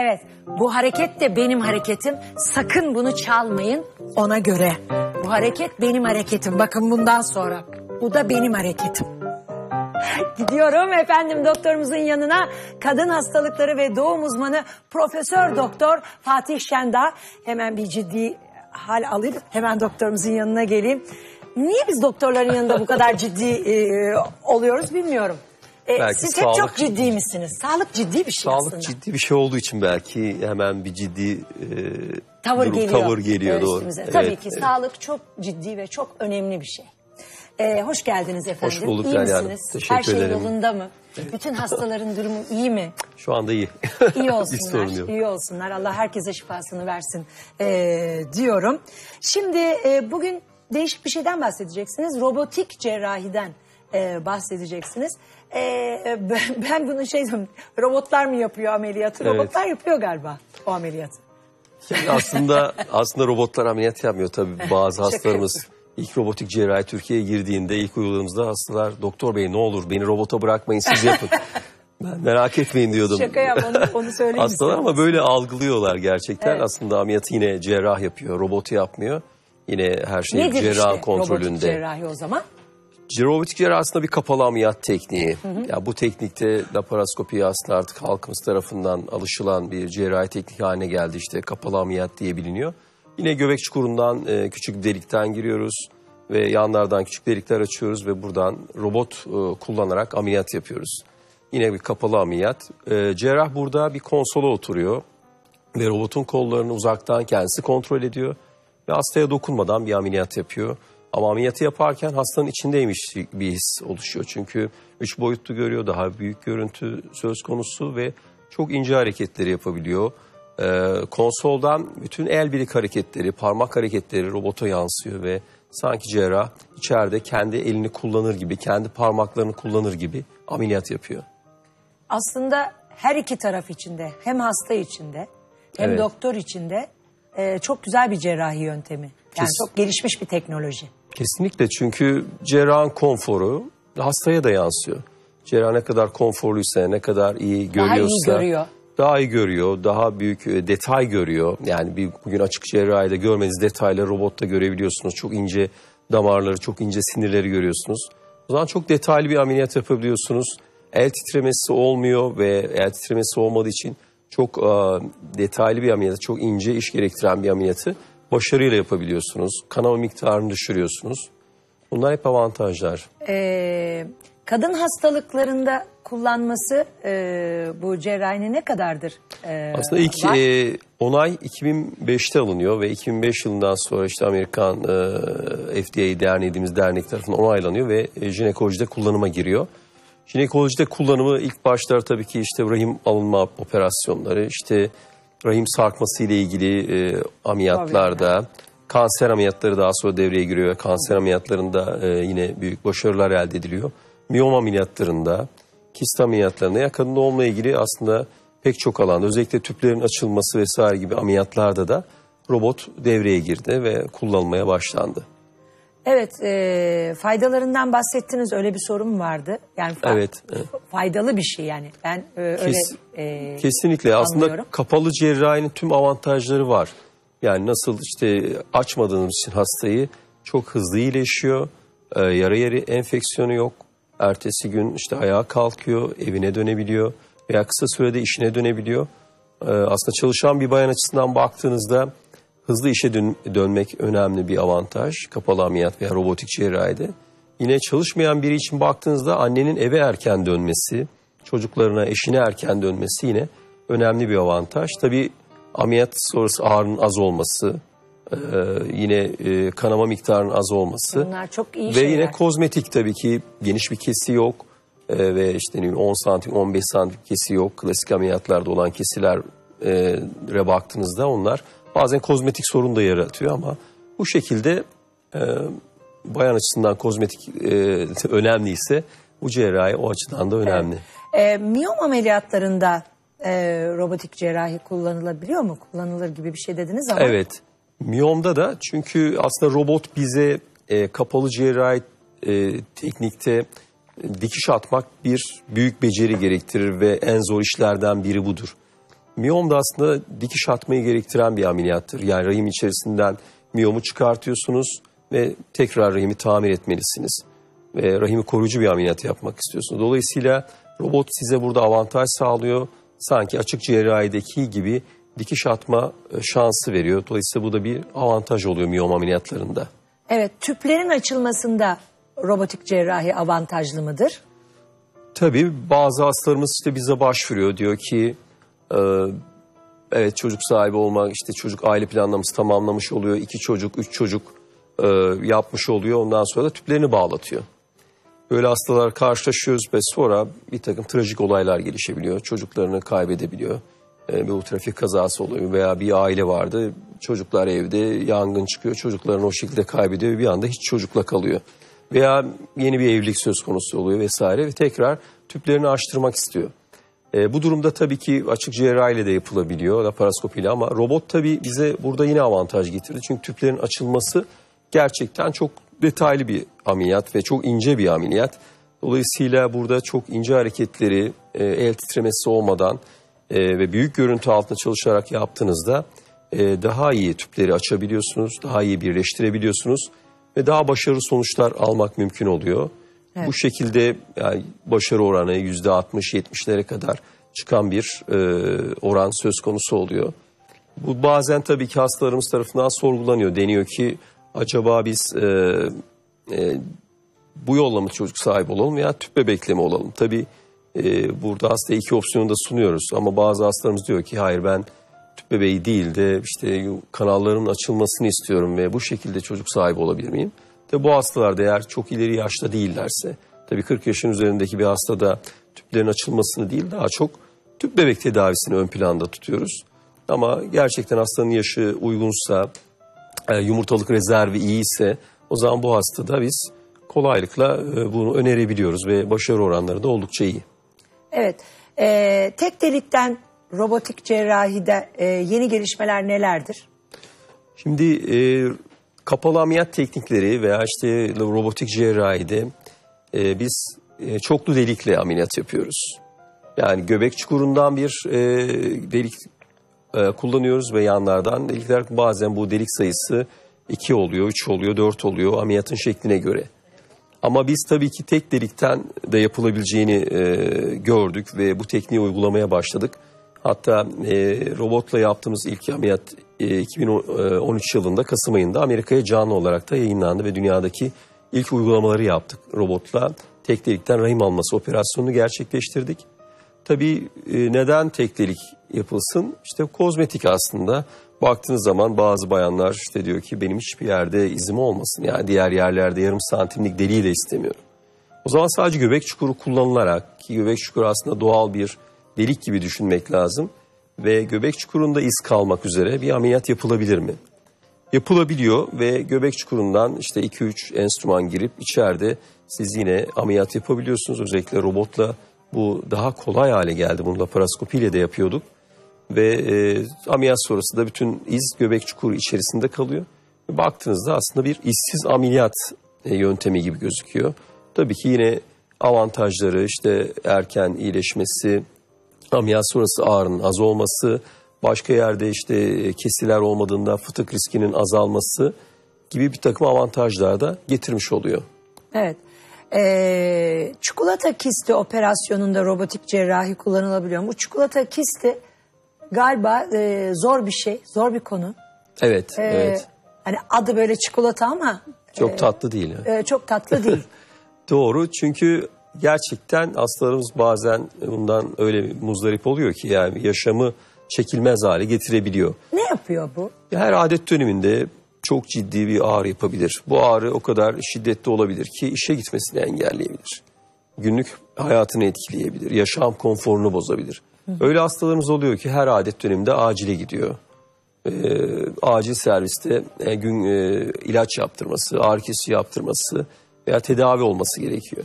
Evet, bu hareket de benim hareketim. Sakın bunu çalmayın ona göre. Bu hareket benim hareketim. Bakın bundan sonra. Bu da benim hareketim. Gidiyorum efendim doktorumuzun yanına. Kadın hastalıkları ve doğum uzmanı Profesör Doktor Fatih Şenda. Hemen bir ciddi hal alayım. Hemen doktorumuzun yanına geleyim. Niye biz doktorların yanında bu kadar ciddi e, oluyoruz bilmiyorum. E, Belki siz hep sağlık- çok ciddi misiniz? Sağlık ciddi bir şey Sağlık aslında. ciddi bir şey olduğu için belki hemen bir ciddi e, tavır durum, geliyor. tavır geliyor doğru. Evet, Tabii ki evet. sağlık çok ciddi ve çok önemli bir şey. Ee, hoş geldiniz efendim. bulduk İyi Hanım. misiniz? Teşekkür Her şey ederim. yolunda mı? Bütün hastaların durumu iyi mi? Şu anda iyi. İyi olsunlar. iyi olsunlar. Allah herkese şifasını versin ee, diyorum. Şimdi e, bugün değişik bir şeyden bahsedeceksiniz. Robotik cerrahiden e, bahsedeceksiniz. E, e, ben, ben bunu şey robotlar mı yapıyor ameliyatı? Evet. Robotlar yapıyor galiba o ameliyatı. Yani aslında aslında robotlar ameliyat yapmıyor tabii. Bazı hastalarımız ilk robotik cerrahi Türkiye'ye girdiğinde ilk uyguladığımızda hastalar doktor bey ne olur beni robota bırakmayın siz yapın. ben merak etmeyin diyordum. Şaka yap onu, onu söyleyeyim. Hastalar istedim. ama böyle algılıyorlar gerçekten. Evet. Aslında ameliyatı yine cerrah yapıyor, robotu yapmıyor. Yine her şey Nedir cerrahın işte robotik kontrolünde. cerrahi o zaman? Robotik cerrahi aslında bir kapalı ameliyat tekniği. Ya bu teknikte laparoskopi aslında artık halkımız tarafından alışılan bir cerrahi teknik haline geldi. İşte kapalı ameliyat diye biliniyor. Yine göbek çukurundan e, küçük delikten giriyoruz ve yanlardan küçük delikler açıyoruz ve buradan robot e, kullanarak ameliyat yapıyoruz. Yine bir kapalı ameliyat. E, cerrah burada bir konsola oturuyor ve robotun kollarını uzaktan kendisi kontrol ediyor ve hastaya dokunmadan bir ameliyat yapıyor. Ama ameliyatı yaparken hastanın içindeymiş bir his oluşuyor. Çünkü üç boyutlu görüyor, daha büyük görüntü söz konusu ve çok ince hareketleri yapabiliyor. Ee, konsoldan bütün el birlik hareketleri, parmak hareketleri robota yansıyor ve sanki cerrah içeride kendi elini kullanır gibi, kendi parmaklarını kullanır gibi ameliyat yapıyor. Aslında her iki taraf içinde hem hasta içinde hem Evet. doktor içinde e, çok güzel bir cerrahi yöntemi. Yani Kes- çok gelişmiş bir teknoloji. Kesinlikle çünkü cerrahın konforu hastaya da yansıyor. Cerrah ne kadar konforluysa, ne kadar iyi Daha iyi görüyorsa... görüyor. Daha iyi görüyor, daha büyük e, detay görüyor. Yani bir bugün açık cerrahide görmediğiniz detayları robotta görebiliyorsunuz. Çok ince damarları, çok ince sinirleri görüyorsunuz. O zaman çok detaylı bir ameliyat yapabiliyorsunuz. El titremesi olmuyor ve el titremesi olmadığı için çok e, detaylı bir ameliyatı, çok ince iş gerektiren bir ameliyatı başarıyla yapabiliyorsunuz. Kanama miktarını düşürüyorsunuz. Bunlar hep avantajlar. E, kadın hastalıklarında kullanması e, bu cerrahinin ne kadardır? e, Aslında ilk var? e, onay 2005'te alınıyor ve 2005 yılından sonra işte Amerikan e, FDA derneği dediğimiz dernek tarafından onaylanıyor ve e, jinekolojide kullanıma giriyor. Jinekolojide kullanımı ilk başlar tabii ki işte rahim alınma operasyonları, işte rahim sarkması ile ilgili e, ameliyatlarda, kanser ameliyatları daha sonra devreye giriyor kanser ameliyatlarında e, yine büyük başarılar elde ediliyor. Miyom ameliyatlarında, kist ameliyatlarında ya kadın doğumla ilgili aslında pek çok alanda özellikle tüplerin açılması vesaire gibi ameliyatlarda da robot devreye girdi ve kullanılmaya başlandı. Evet, e, faydalarından bahsettiniz. Öyle bir sorun vardı. Yani fa- Evet, evet. faydalı bir şey yani. Ben e, öyle Kes- e, Kesinlikle aslında anlıyorum. kapalı cerrahinin tüm avantajları var. Yani nasıl işte açmadığımız için hastayı çok hızlı iyileşiyor. Ee, yara yeri enfeksiyonu yok. Ertesi gün işte ayağa kalkıyor, evine dönebiliyor veya kısa sürede işine dönebiliyor. Ee, aslında çalışan bir bayan açısından baktığınızda hızlı işe dön- dönmek önemli bir avantaj. Kapalı ameliyat veya robotik cerrahide. Yine çalışmayan biri için baktığınızda annenin eve erken dönmesi, çocuklarına, eşine erken dönmesi yine önemli bir avantaj. Tabii ameliyat sonrası ağrının az olması, e, yine e, kanama miktarının az olması Bunlar çok iyi ve şeyler. yine kozmetik tabii ki geniş bir kesi yok E, ve işte ne bileyim 10 santim 15 santim kesi yok. Klasik ameliyatlarda olan kesilere baktığınızda onlar bazen kozmetik sorun da yaratıyor ama bu şekilde e, bayan açısından kozmetik e, önemliyse bu cerrahi o açıdan da önemli. E, miyom ameliyatlarında e, robotik cerrahi kullanılabiliyor mu? Kullanılır gibi bir şey dediniz ama. Evet. Miyomda da çünkü aslında robot bize e, kapalı cerrahi e, teknikte e, dikiş atmak bir büyük beceri gerektirir ve en zor işlerden biri budur. Miyom da aslında dikiş atmayı gerektiren bir ameliyattır. Yani rahim içerisinden miyomu çıkartıyorsunuz ve tekrar rahimi tamir etmelisiniz. Ve rahimi koruyucu bir ameliyat yapmak istiyorsunuz. Dolayısıyla robot size burada avantaj sağlıyor. Sanki açık cerrahideki gibi dikiş atma e, şansı veriyor. Dolayısıyla bu da bir avantaj oluyor miyom ameliyatlarında. Evet tüplerin açılmasında robotik cerrahi avantajlı mıdır? Tabii bazı hastalarımız işte bize başvuruyor. Diyor ki e, evet çocuk sahibi olmak işte çocuk aile planlaması tamamlamış oluyor. iki çocuk, üç çocuk e, yapmış oluyor. Ondan sonra da tüplerini bağlatıyor. Böyle hastalar karşılaşıyoruz ve sonra bir takım trajik olaylar gelişebiliyor. Çocuklarını kaybedebiliyor. E, bir trafik kazası oluyor veya bir aile vardı. Çocuklar evde yangın çıkıyor. Çocuklarını o şekilde kaybediyor bir anda hiç çocukla kalıyor. Veya yeni bir evlilik söz konusu oluyor vesaire ve tekrar tüplerini açtırmak istiyor. E, bu durumda tabii ki açık cerrahi ile de yapılabiliyor laparoskopiyle ama robot tabii bize burada yine avantaj getirdi. Çünkü tüplerin açılması gerçekten çok detaylı bir ameliyat ve çok ince bir ameliyat. Dolayısıyla burada çok ince hareketleri e, el titremesi olmadan e, ve büyük görüntü altında çalışarak yaptığınızda e, daha iyi tüpleri açabiliyorsunuz, daha iyi birleştirebiliyorsunuz ve daha başarılı sonuçlar almak mümkün oluyor. Evet. Bu şekilde yani başarı oranı yüzde 60-70'lere kadar çıkan bir e, oran söz konusu oluyor. Bu bazen tabii ki hastalarımız tarafından sorgulanıyor. Deniyor ki acaba biz e, e, bu yolla mı çocuk sahibi olalım veya tüp bebekle mi olalım? Tabii e, burada hasta iki opsiyonu da sunuyoruz ama bazı hastalarımız diyor ki hayır ben tüp bebeği değil de işte kanallarımın açılmasını istiyorum ve bu şekilde çocuk sahibi olabilir miyim? De bu hastalarda eğer çok ileri yaşta değillerse tabii 40 yaşın üzerindeki bir hastada tüplerin açılmasını değil daha çok tüp bebek tedavisini ön planda tutuyoruz. Ama gerçekten hastanın yaşı uygunsa, e, yumurtalık rezervi iyi ise o zaman bu hastada biz kolaylıkla e, bunu önerebiliyoruz ve başarı oranları da oldukça iyi. Evet e, tek delikten robotik cerrahide e, yeni gelişmeler nelerdir? Şimdi e, kapalı ameliyat teknikleri veya işte robotik cerrahide e, biz e, çoklu delikle ameliyat yapıyoruz. Yani göbek çukurundan bir e, delik e, kullanıyoruz ve yanlardan delikler bazen bu delik sayısı 2 oluyor, 3 oluyor, 4 oluyor ameliyatın şekline göre. Ama biz tabii ki tek delikten de yapılabileceğini e, gördük ve bu tekniği uygulamaya başladık. Hatta e, robotla yaptığımız ilk ameliyat 2013 yılında Kasım ayında Amerika'ya canlı olarak da yayınlandı ve dünyadaki ilk uygulamaları yaptık robotla. Tek delikten rahim alması operasyonunu gerçekleştirdik. Tabii e, neden tek delik yapılsın? İşte kozmetik aslında. Baktığınız zaman bazı bayanlar işte diyor ki benim hiçbir yerde izim olmasın. Yani diğer yerlerde yarım santimlik deliği de istemiyorum. O zaman sadece göbek çukuru kullanılarak ki göbek çukuru aslında doğal bir delik gibi düşünmek lazım. Ve göbek çukurunda iz kalmak üzere bir ameliyat yapılabilir mi? Yapılabiliyor ve göbek çukurundan işte 2-3 enstrüman girip içeride siz yine ameliyat yapabiliyorsunuz. Özellikle robotla bu daha kolay hale geldi. Bunu laparoskopiyle de yapıyorduk. Ve e, ameliyat sonrası da bütün iz göbek çukuru içerisinde kalıyor. Baktığınızda aslında bir işsiz ameliyat e, yöntemi gibi gözüküyor. Tabii ki yine avantajları işte erken iyileşmesi, ameliyat sonrası ağrının az olması, başka yerde işte kesiler olmadığında fıtık riskinin azalması gibi bir takım avantajlar da getirmiş oluyor. Evet. Ee, çikolata kisti operasyonunda robotik cerrahi kullanılabiliyor. Bu çikolata kisti galiba e, zor bir şey, zor bir konu. Evet, Ee, evet. Hani adı böyle çikolata ama Çok tatlı değil. e, çok tatlı değil. Doğru çünkü gerçekten hastalarımız bazen bundan öyle muzdarip oluyor ki yani yaşamı çekilmez hale getirebiliyor. ne yapıyor bu? Her adet döneminde çok ciddi bir ağrı yapabilir. Bu ağrı o kadar şiddetli olabilir ki işe gitmesini engelleyebilir. Günlük hayatını etkileyebilir. Yaşam konforunu bozabilir. Öyle hastalarımız oluyor ki her adet döneminde acile gidiyor. Ee, acil serviste e, gün e, ilaç yaptırması, ağrı kesici yaptırması veya tedavi olması gerekiyor.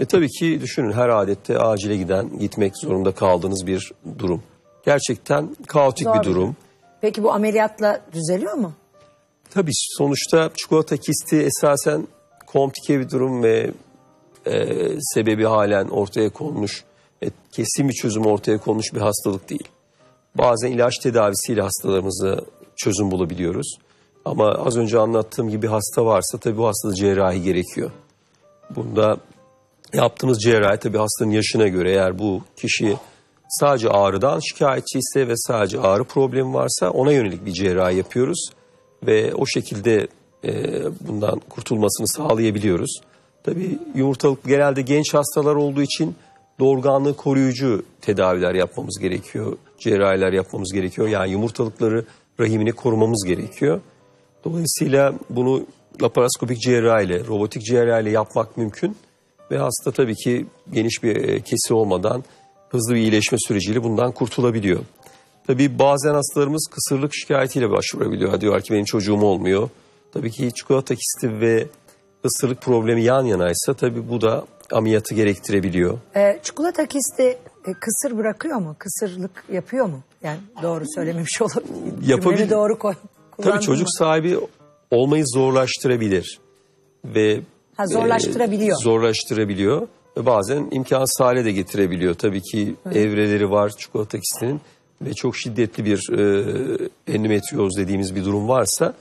E tabii ki düşünün her adette acile giden, gitmek zorunda kaldığınız bir durum. Gerçekten kaotik Zor bir durum. Peki bu ameliyatla düzeliyor mu? Tabii sonuçta çikolata kisti esasen komplike bir durum ve e, sebebi halen ortaya konmuş, e, kesin bir çözüm ortaya konmuş bir hastalık değil. bazen ilaç tedavisiyle hastalarımıza çözüm bulabiliyoruz. Ama az önce anlattığım gibi hasta varsa tabii bu hastada cerrahi gerekiyor. Bunda yaptığımız cerrahi tabii hastanın yaşına göre eğer bu kişi sadece ağrıdan şikayetçi ise ve sadece ağrı problemi varsa ona yönelik bir cerrahi yapıyoruz. Ve o şekilde e, bundan kurtulmasını sağlayabiliyoruz. Tabii yumurtalık genelde genç hastalar olduğu için doğurganlığı koruyucu tedaviler yapmamız gerekiyor. Cerrahiler yapmamız gerekiyor. Yani yumurtalıkları rahimini korumamız gerekiyor. Dolayısıyla bunu laparoskopik cerrahiyle, robotik cerrahiyle yapmak mümkün. Ve hasta tabii ki geniş bir e, kesi olmadan hızlı bir iyileşme süreciyle bundan kurtulabiliyor. Tabii bazen hastalarımız kısırlık şikayetiyle başvurabiliyor. Diyorlar ki benim çocuğum olmuyor. Tabii ki çikolata kisti ve ısırık problemi yan yanaysa tabii bu da ameliyatı gerektirebiliyor. Ee, çikolata kisti e, kısır bırakıyor mu? Kısırlık yapıyor mu? Yani doğru söylememiş olabilir. Yapabilir. Doğru koy. Tabii çocuk mı? sahibi olmayı zorlaştırabilir. Ve Ha, zorlaştırabiliyor. e, zorlaştırabiliyor. Ve bazen imkansız hale de getirebiliyor. Tabii ki evreleri var çikolata kistinin ve çok şiddetli bir e, endometrioz dediğimiz bir durum varsa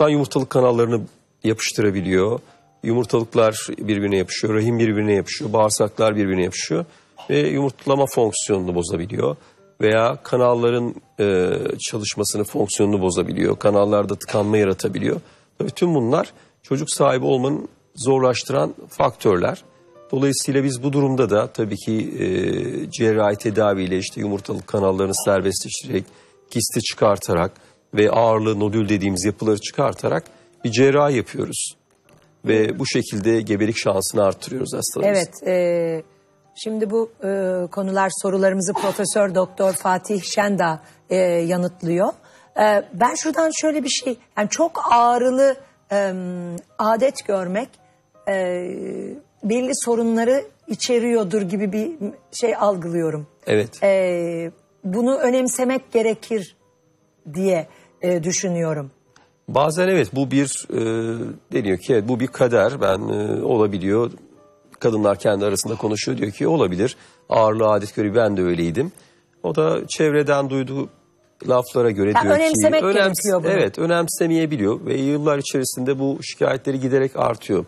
o yumurtalık kanallarını yapıştırabiliyor. Yumurtalıklar birbirine yapışıyor, rahim birbirine yapışıyor, bağırsaklar birbirine yapışıyor ve yumurtlama fonksiyonunu bozabiliyor veya kanalların e, çalışmasını, fonksiyonunu bozabiliyor. Kanallarda tıkanma yaratabiliyor. Tabii tüm bunlar çocuk sahibi olmanın zorlaştıran faktörler. Dolayısıyla biz bu durumda da tabii ki e, cerrahi tedaviyle işte yumurtalık kanallarını serbestleştirerek, kisti çıkartarak ve ağırlığı nodül dediğimiz yapıları çıkartarak bir cerrahi yapıyoruz. Ve bu şekilde gebelik şansını arttırıyoruz hastalarımızın. Evet. e, şimdi bu e, konular sorularımızı Profesör Doktor Fatih Şenda e, yanıtlıyor. E, ben şuradan şöyle bir şey, yani çok ağrılı e, adet görmek e, belli sorunları içeriyordur gibi bir şey algılıyorum. Evet. E, bunu önemsemek gerekir diye e, düşünüyorum. Bazen evet bu bir e, deniyor ki evet, bu bir kader ben e, olabiliyor. Kadınlar kendi arasında konuşuyor diyor ki olabilir. Ağırlığı adet göre ben de öyleydim. O da çevreden duyduğu laflara göre Ya diyor önemsemek ki gerekiyor bunu. evet önemsemeyebiliyor ve yıllar içerisinde bu şikayetleri giderek artıyor.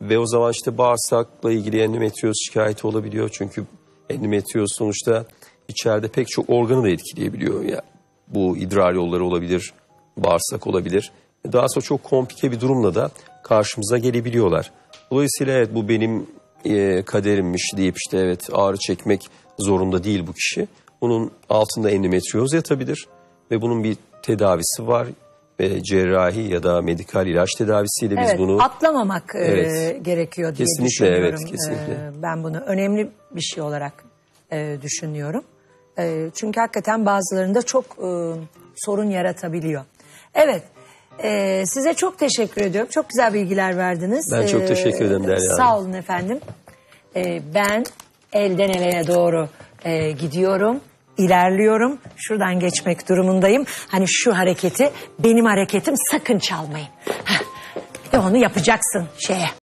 Ve o zaman işte bağırsakla ilgili endometrioz şikayeti olabiliyor. Çünkü endometrioz sonuçta içeride pek çok organı da etkileyebiliyor. Ya bu idrar yolları olabilir, bağırsak olabilir. Daha sonra çok komplike bir durumla da karşımıza gelebiliyorlar. Dolayısıyla evet bu benim e, kaderimmiş deyip işte evet ağrı çekmek zorunda değil bu kişi. Bunun altında endometrioz yatabilir ve bunun bir tedavisi var ve cerrahi ya da medikal ilaç tedavisiyle biz evet, bunu atlamamak e, Evet. gerekiyor diye Kesinlikle, düşünüyorum. evet, kesinlikle. E, ben bunu önemli bir şey olarak e, düşünüyorum. E, çünkü hakikaten bazılarında çok e, sorun yaratabiliyor. Evet, e, size çok teşekkür ediyorum. Çok güzel bilgiler verdiniz. Ben çok teşekkür ederim Derya Hanım. Sağ olun efendim. E, ben elden eleye doğru e, gidiyorum. İlerliyorum. Şuradan geçmek durumundayım. Hani şu hareketi benim hareketim sakın çalmayın. Heh. Ve onu yapacaksın şeye.